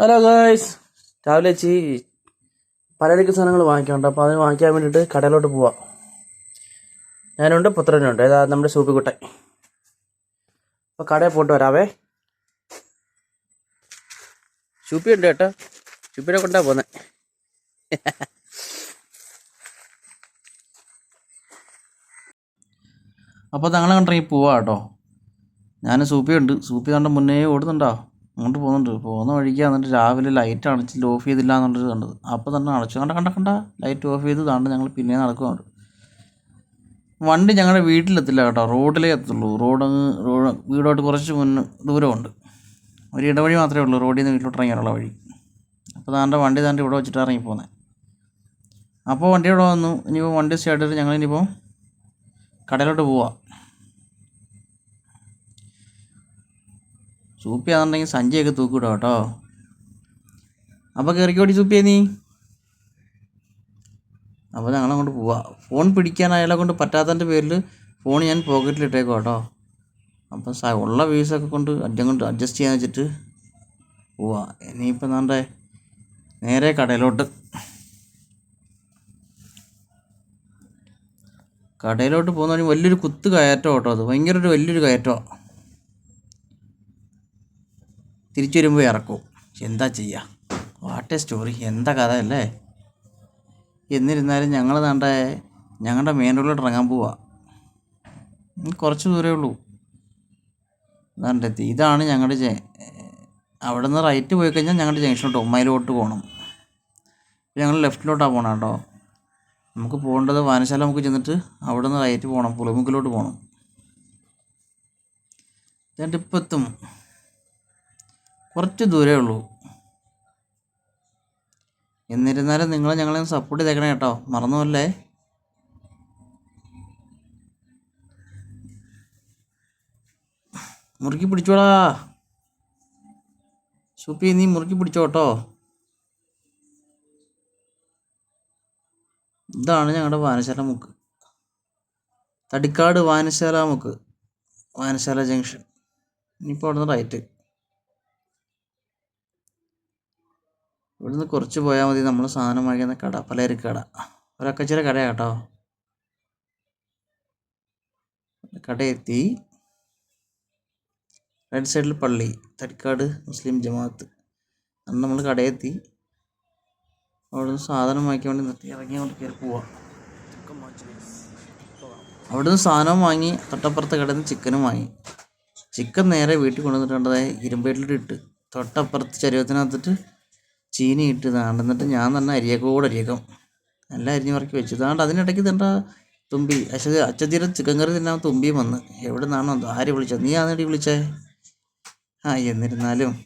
Hello guys രാവിലെ ചീ പലചരക്ക് സാധനങ്ങൾ വാങ്ങിക്കാനുണ്ട്. അപ്പോൾ അതിന് വാങ്ങിക്കാൻ വേണ്ടിയിട്ട് കടയിലോട്ട് പോവാം. ഞാനുണ്ട് പുത്രനുണ്ട്. ഏതാ നമ്മുടെ സൂപ്പിക്കുട്ടൻ. അപ്പോൾ കടയിൽ പോയിട്ട് വരാവേ. സൂപ്പി ഉണ്ട് കേട്ടോ. സൂപ്പിനെ കൊണ്ടാ പോന്നെ. അപ്പോൾ തങ്ങളെ കണ്ടിറങ്ങി പോവാ കേട്ടോ. ഞാൻ സൂപ്പി ഉണ്ട് സൂപ്പി കണ്ട മുന്നേ ഓടുന്നുണ്ടോ? അങ്ങോട്ട് പോകുന്നുണ്ട്. പോകുന്ന വഴിക്ക് എന്നിട്ട് രാവിലെ ലൈറ്റ് അണച്ചിട്ട് ഓഫ് ചെയ്തില്ല എന്നുള്ളത് കണ്ടത്. അപ്പോൾ തന്നെ അണച്ചു. കണ്ട കണ്ട കണ്ട. ലൈറ്റ് ഓഫ് ചെയ്ത് താണ്ട് ഞങ്ങൾ പിന്നെ നടക്കുന്നുണ്ട് വണ്ടി ഞങ്ങളുടെ വീട്ടിലെത്തില്ല കേട്ടോ. റോഡിലേ എത്തുള്ളൂ റോഡ് റോഡ് വീടോട്ട് കുറച്ച് മുന്ന് ദൂരമുണ്ട്. ഒരു ഇടവഴി മാത്രമേ ഉള്ളൂ റോഡിൽ നിന്ന് വീട്ടിലോട്ട് ഇറങ്ങാനുള്ള വഴി. അപ്പോൾ താന്റെ വണ്ടി താന്റെ ഇവിടെ വെച്ചിട്ട് ഇറങ്ങി പോകുന്നത് അപ്പോൾ വണ്ടി ഇവിടെ വന്നു. ഇനിയിപ്പോൾ വണ്ടി സ്റ്റാർട്ട് ചെയ്ത് ഞങ്ങൾ ഇനിയിപ്പോൾ കടയിലോട്ട് പോവാം. സൂപ്പിയാണെന്നുണ്ടെങ്കിൽ സഞ്ചിയൊക്കെ തൂക്കിവിടുക കേട്ടോ. അപ്പോൾ കയറിക്കോടി സൂപ്പിയെ നീ. അപ്പോൾ ഞങ്ങളങ്ങോട്ട് പോവാം. ഫോൺ പിടിക്കാൻ അയാളെ കൊണ്ട് പറ്റാത്തതിന്റെ പേരിൽ ഫോൺ ഞാൻ പോക്കറ്റിലിട്ടേക്കോ കേട്ടോ. അപ്പം സ ഉള്ള വീസൊക്കെ കൊണ്ട് അഡ്ജം കൊണ്ട് അഡ്ജസ്റ്റ് ചെയ്യാൻ വെച്ചിട്ട് പോവാ. ഇനിയിപ്പോൾ നാണ്ടെ നേരെ കടയിലോട്ട്. കടയിലോട്ട് പോകുന്ന വലിയൊരു കുത്ത് കയറ്റം കേട്ടോ അത്. ഭയങ്കര ഒരു വലിയൊരു കയറ്റമാണ് തിരിച്ചു വരുമ്പോൾ ഇറക്കും എന്താ ചെയ്യുക വാട്ട് എ സ്റ്റോറി എന്താ കഥ അല്ലേ? എന്നിരുന്നാലും ഞങ്ങൾ നാണ്ട ഞങ്ങളുടെ മെയിൻ റോഡിലോട്ട് ഇറങ്ങാൻ പോവാ. കുറച്ച് ദൂരമേ ഉള്ളൂ. അതാണ്ട് ഇതാണ് ഞങ്ങളുടെ ജെ അവിടെ നിന്ന് റൈറ്റ് പോയി കഴിഞ്ഞാൽ ഞങ്ങളുടെ ജംഗ്ഷനിലോട്ട് ഉമ്മയിലോട്ട് പോകണം ഞങ്ങൾ ലെഫ്റ്റിലോട്ടാണ് പോകണം കേട്ടോ നമുക്ക് പോകേണ്ടത് വാനശാല നമുക്ക് ചെന്നിട്ട് അവിടെ നിന്ന് റൈറ്റ് പോകണം പുളിമുക്കിലോട്ട് പോകണം എന്നിട്ട് ഇപ്പം എത്തും കുറച്ച് ദൂരമേ ഉള്ളൂ. എന്നിരുന്നാലും നിങ്ങൾ ഞങ്ങളെ സപ്പോർട്ട് ചെയ്തേക്കണേ കേട്ടോ. മറന്നുമല്ലേ മുറുക്കി പിടിച്ചോടാ. സൂപ്പി നീ മുറുക്കി പിടിച്ചോ കേട്ടോ. ഇതാണ് ഞങ്ങളുടെ വായനശാല മുക്ക്. തടിക്കാട് വായനശാല മുക്ക്. വായനശാല ജംഗ്ഷൻ. ഇനിയിപ്പോൾ അവിടുന്ന് റൈറ്റ് ഇവിടുന്ന് കുറച്ച് പോയാൽ മതി. നമ്മൾ സാധനം വാങ്ങിക്കുന്ന കട പലചരക്ക് കട. കടയാണ് കേട്ടോ. കട എത്തി റൈറ്റ് സൈഡിൽ പള്ളി തടിക്കാട് മുസ്ലിം ജമാഅത്ത്. അന്ന് നമ്മൾ കടയെത്തി. അവിടുന്ന് സാധനം വാങ്ങിക്കാൻ വേണ്ടി നിർത്തി ഇറങ്ങി അങ്ങോട്ട് കയറി പോവാം. അവിടുന്ന് സാധനം വാങ്ങി തൊട്ടപ്പുറത്തെ കടയിൽ നിന്ന് ചിക്കനും വാങ്ങി. ചിക്കൻ നേരെ വീട്ടിൽ കൊണ്ടുവന്നിട്ടുണ്ടതായ ഇരുമ്പേട്ടിലിട്ട് ഇട്ട്. തൊട്ടപ്പുറത്ത് ചരുവത്തിനകത്തിട്ട് ചീനി ഇട്ട് ഇതാണ്ട്. എന്നിട്ട് ഞാൻ തന്നെ അരിയക്കോട് അരിയക്കം നല്ല അരിഞ്ഞ് പറക്കി വെച്ചു. ഇതാണ്ട് അതിനിടയ്ക്ക് തണ്ട തുമ്പി? അശ അച്ചതീരെ ചിക്കൻ കറി തിന്നാൻ തുമ്പിയും വന്ന്. എവിടെ നിന്നാണോ എന്തോ ആര് വിളിച്ചത്? നീ ആണെടി വിളിച്ചേ? ആ എന്നിരുന്നാലും.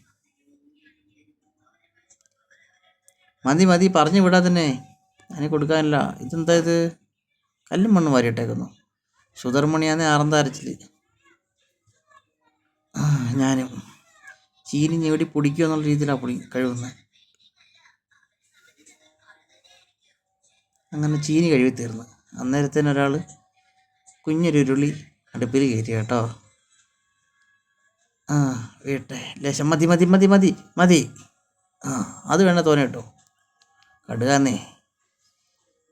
മതി മതി പറഞ്ഞു വിടാ തന്നെ. അതിന് കൊടുക്കാനില്ല. ഇതെന്താ ഇത്? കല്ലും മണ്ണും വാരിയിട്ടേക്കുന്നു. സുധർമണിയാന്ന് ആറന്ത അരച്ചിൽ. ആ, ഞാനും. ചീനി ഞെടി പൊടിക്കുക എന്നുള്ള രീതിയിലാണ് പൊടി കഴിവുന്നത് അങ്ങനെ ചീനി കഴുകി തീർന്നു അന്നേരത്തേന് ഒരാൾ കുഞ്ഞൊരു ഉരുളി അടുപ്പിൽ കയറ്റി കേട്ടോ. ആ വീട്ടെ. ലേശം മതി മതി മതി മതി മതി. ആ അത് വേണ്ട തോനെ കേട്ടോ കടുകാന്നേ.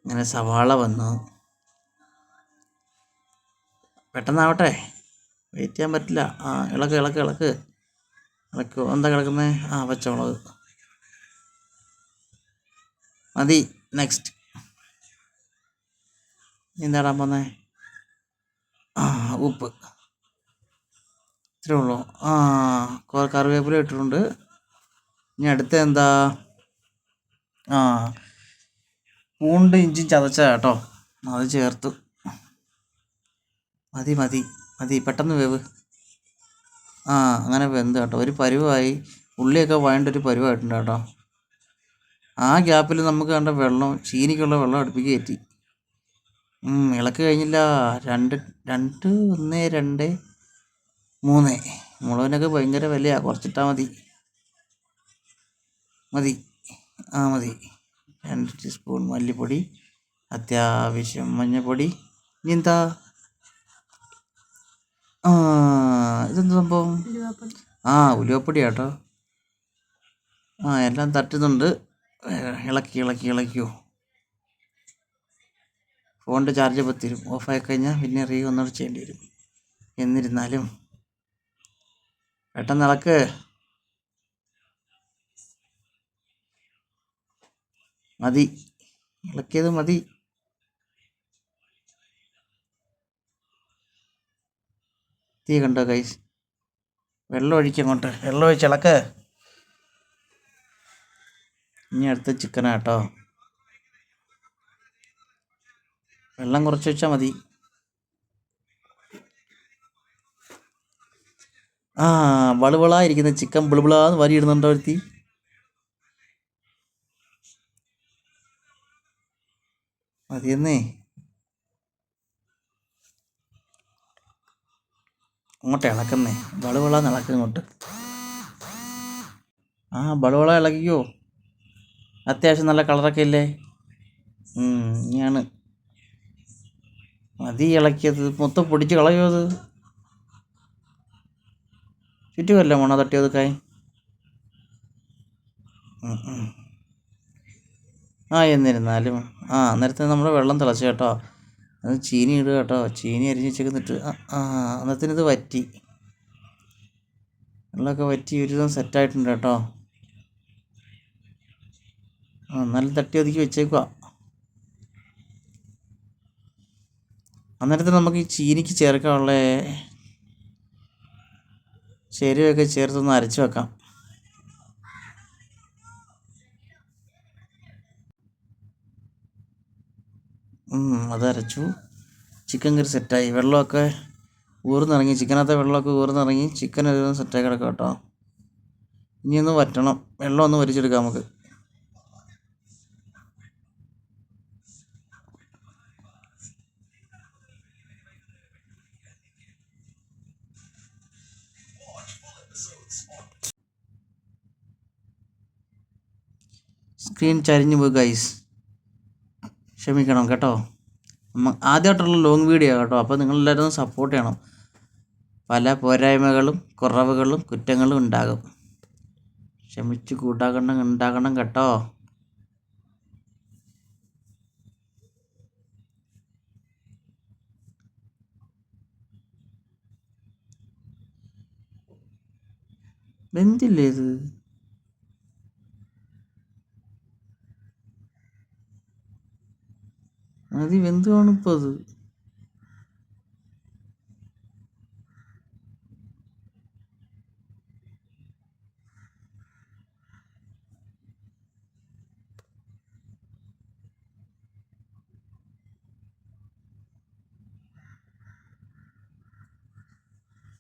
ഇങ്ങനെ സവാള വന്നു. പെട്ടെന്നാവട്ടെ. വെയിറ്റ് ചെയ്യാൻ പറ്റില്ല. ആ ഇളക്ക് ഇളക്ക് ഇളക്ക്. ഇളക്ക്. എന്താ കിടക്കുന്നത് ആ പച്ചമുളക്. മതി. നെക്സ്റ്റ്. എന്താടാ പോന്നേ? ആ ഉപ്പ്. ഇത്രേ ഉള്ളൂ. ആ കുറെ കറിവേപ്പില ഇട്ടിട്ടുണ്ട്. ഇനി അടുത്ത എന്താ? ആ പൂണ്ട് ഇഞ്ചി ചതച്ച കേട്ടോ. അത് ചേർത്തു. മതി മതി മതി. പെട്ടെന്ന് വേവ്. ആ അങ്ങനെ വെന്ത് കേട്ടോ. ഒരു പരുവായി. ഉള്ളിയൊക്കെ വഴണ്ട ഒരു പരുവായിട്ടുണ്ട് കേട്ടോ. ആ ഗ്യാപ്പിൽ നമുക്ക് കണ്ട വെള്ളം ചീനിക്കുള്ള വെള്ളം അടുപ്പിക്ക് കയറ്റി. ഉം, ഇളക്ക് കഴിഞ്ഞില്ല. രണ്ട് രണ്ട് ഒന്ന് രണ്ട് മൂന്ന്. മുളകിനൊക്കെ ഭയങ്കര വിലയാണ് കുറച്ചിട്ടാൽ മതി. മതി. ആ മതി. രണ്ട് ടീസ്പൂൺ മല്ലിപ്പൊടി അത്യാവശ്യം മഞ്ഞൾപ്പൊടി ഇനി എന്താ? ആ ഇതെന്ത് സംഭവം? ആ ഉലുവപ്പൊടി കേട്ടോ. ആ എല്ലാം തട്ടുന്നുണ്ട്. ഇളക്കി ഇളക്കി ഇളക്കിയോ? ഫോണിന്റെ ചാർജ് പത്തിരും ഓഫായി കഴിഞ്ഞാൽ പിന്നെ റീ ഒന്നുകൂടെ ചെയ്യേണ്ടി വരും. എന്നിരുന്നാലും പെട്ടെന്ന് ഇളക്ക് മതി. ഇളക്കിയത് മതി. തീ കണ്ടോ കൈസ് വെള്ളം ഒഴിക്കങ്ങോട്ട് വെള്ളം ഒഴിച്ച് ഇളക്ക്. ഇനി അടുത്ത ചിക്കനാ കേട്ടോ വെള്ളം കുറച്ച് വെച്ചാൽ മതി. ആ വളുവളായിരിക്കുന്ന ചിക്കൻ ബിളുബിളാന്ന് വരി ഇടുന്നുണ്ടോ ഒരുത്തി? മതിയെന്നേ. അങ്ങോട്ട് ഇളക്കുന്നേ. വളുവളാന്ന് ഇളക്കുന്ന ഇങ്ങോട്ട്. ആ ബളുവള ഇളക്കിക്കോ അത്യാവശ്യം നല്ല കളറൊക്കെ ഇല്ലേ? ഇനിയാണ്. മതി ഇളക്കിയത്. മൊത്തം പൊടിച്ച് കളയോ അത്? ചുറ്റുമല്ല മണ തട്ടിയത് കായ്. ആ എന്നിരുന്നാലും. ആ അന്നേരത്തെ നമ്മൾ വെള്ളം തിളച്ചു കേട്ടോ. അത് ചീനി ഇടുക കേട്ടോ. ചീനി അരിഞ്ഞ് വെച്ചേക്കുന്നിട്ട്. ആ അന്നേരത്തിന് ഇത് വറ്റി. വെള്ളമൊക്കെ വറ്റി ഒരു ദിവസം സെറ്റായിട്ടുണ്ട് കേട്ടോ. ആ നല്ല തട്ടി ഒതുക്കി വെച്ചേക്കുക അന്നേരത്തെ നമുക്ക് ഈ ചീനിക്ക് ചേർക്കാനുള്ള ചേരുവയൊക്കെ ചേർത്തൊന്ന് അരച്ച് വെക്കാം. അതരച്ചു ചിക്കൻ കറി സെറ്റായി. വെള്ളമൊക്കെ ഊർന്നിറങ്ങി. ചിക്കനകത്തെ വെള്ളമൊക്കെ ഊർന്നിറങ്ങി. ചിക്കൻ ഒരു സെറ്റായി കിടക്കാം കേട്ടോ. ഇനിയൊന്ന് വറ്റണം. വെള്ളം ഒന്ന് വരിച്ചെടുക്കാം നമുക്ക്. സ്ക്രീൻ ചരിഞ്ഞു പോയി ഗൈസ് ക്ഷമിക്കണം കേട്ടോ. ആദ്യമായിട്ടുള്ള ലോങ് വീഡിയോ കേട്ടോ. അപ്പോൾ നിങ്ങളെല്ലാവരും സപ്പോർട്ട് ചെയ്യണം. പല പോരായ്മകളും കുറവുകളും കുറ്റങ്ങളും ഉണ്ടാകും. ക്ഷമിച്ച് കൂട്ടാക്കണം ഉണ്ടാക്കണം കേട്ടോ. വെന്തില്ലേ ഇത്? മതി വെന്ത് കാണിപ്പോൾ അത്?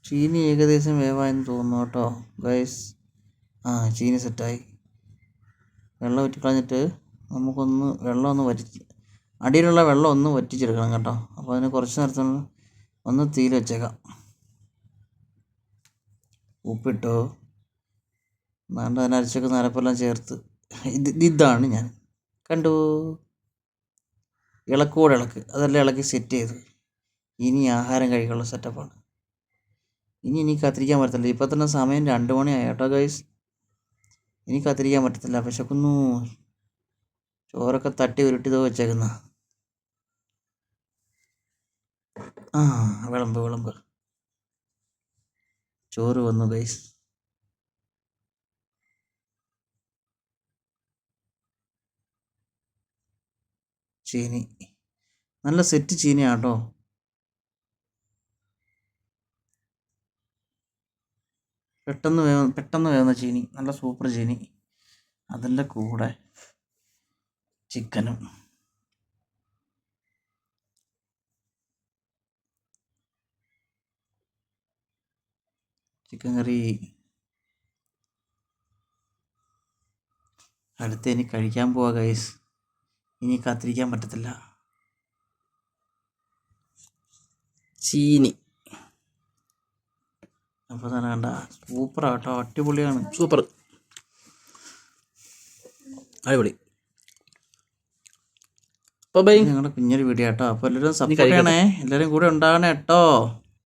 ചീനി ഏകദേശം വേവായെന്ന് തോന്നുന്നു കേട്ടോ. ഗൈസ് ആ ചീനി സെറ്റായി വെള്ളം ഊറ്റിക്കളഞ്ഞിട്ട് നമുക്കൊന്ന് വെള്ളം ഒന്ന് വറ്റിച്ച് അടിയിലുള്ള വെള്ളം ഒന്ന് വറ്റിച്ചെടുക്കണം കേട്ടോ. അപ്പോൾ അതിന് കുറച്ച് നേരത്തൊന്ന് ഒന്ന് തീയിൽ വെച്ചേക്കാം. ഉപ്പിട്ടോ. വേണ്ട അതിനരച്ചൊക്കെ നരപ്പെല്ലാം ചേർത്ത്. ഇത് ഇതാണ് ഞാൻ. കണ്ടു? ഇളക്കൂടെ ഇളക്ക്. അതെല്ലാം ഇളക്കി സെറ്റ് ചെയ്തു. ഇനി ആഹാരം കഴിക്കാനുള്ള സെറ്റപ്പാണ് ഇനി ഇനി കത്തിരിക്കാൻ പറ്റത്തില്ല. ഇപ്പോൾ തന്നെ സമയം രണ്ട് മണിയായി കേട്ടോ ഗൈസ് ഇനി കത്തിരിക്കാൻ പറ്റത്തില്ല. വിശക്കുന്നു. ചോറൊക്കെ തട്ടി ഉരുട്ടിതോ വെച്ചേക്കുന്ന. ആ വിളമ്പ് വിളമ്പ്. ചോറ് വന്നു ഗൈസ് ചീനി. നല്ല സെറ്റ് ചീനിയാട്ടോ. പെട്ടെന്ന് വേവ പെട്ടെന്ന് വേവുന്ന ചീനി. നല്ല സൂപ്പർ ചീനി. അതിന്റെ കൂടെ ചിക്കനും ചിക്കൻ കറി അടുത്ത് ഇനി കഴിക്കാൻ പോവാ ഗൈസ് ഇനി കാത്തിരിക്കാൻ പറ്റത്തില്ല. ചീനി. അപ്പോൾ തന്നെ കണ്ട സൂപ്പറാട്ടോ അടിപൊളിയാണ്. സൂപ്പർ അടിപൊളി. അപ്പോൾ ബൈ ഞങ്ങളുടെ കുഞ്ഞൊരു വീഡിയോ കേട്ടോ. അപ്പോൾ എല്ലാവരും സപ്പോർട്ട് ചെയ്യണേ. എല്ലാവരും കൂടെ ഉണ്ടാവണേ കേട്ടോ.